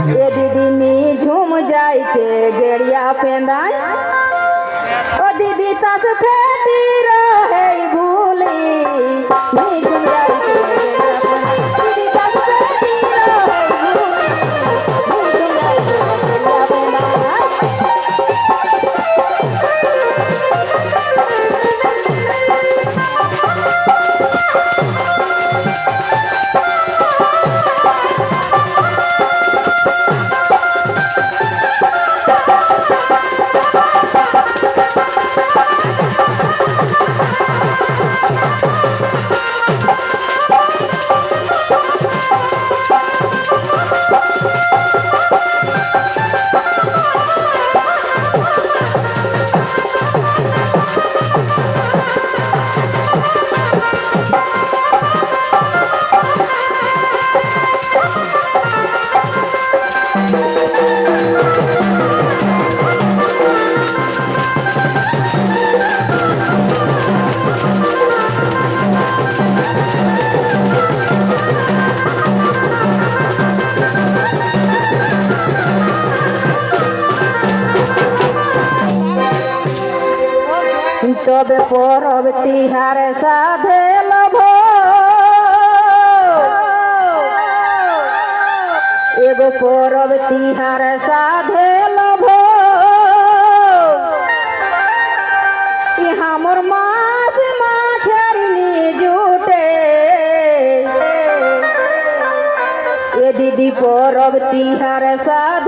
এ দিদি নি ঝুম যাইতে গেড়িয়া পেঁদাই ও দিদি তাস ফেটি রহে ভুলি তবে পরব তিহার সাধে লভ। এগো পরব তিহার সাধে লভ। ইহা মোর মাস মাছের জুটে এ দিদি পরব তিহার সাধে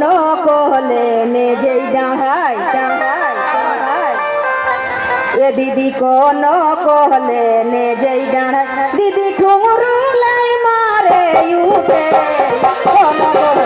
কোন কহলে নে যেই ডাহাই ডাহাই ডাহাই। এ দিদি কোন কহলে নে যেই ডাঁড়া দিদি ঠুমরু লাই মারে উঠে কোন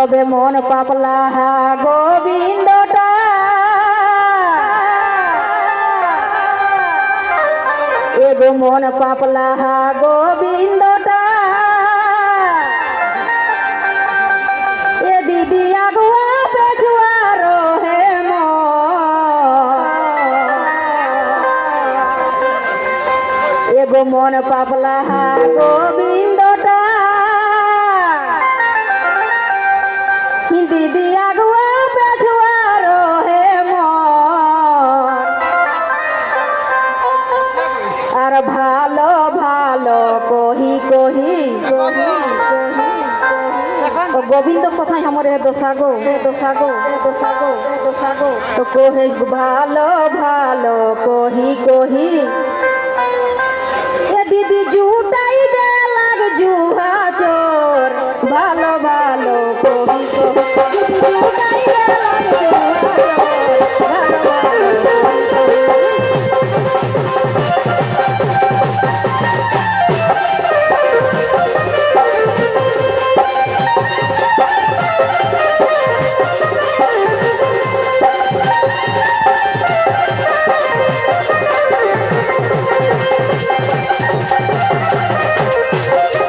তবে মন পাপলা, হা গোবিন্দটা। এগো মন পাপলা, হা গোবিন্দটা। এ দিদি আগুয়া পেছুয়া রহে এগো মন পাপলা, হা গোবিন্দটা। দিদি আগুয়া পেছুয়া রহে আর ভালো ভালো, কহি কহি গোবিন্দ, কোথায় আমার এ দোষাগো এ দোষাগো এ দোষাগো এ দোষাগো তো কহে, ভালো ভালো, কহি কহি গোবিন্দ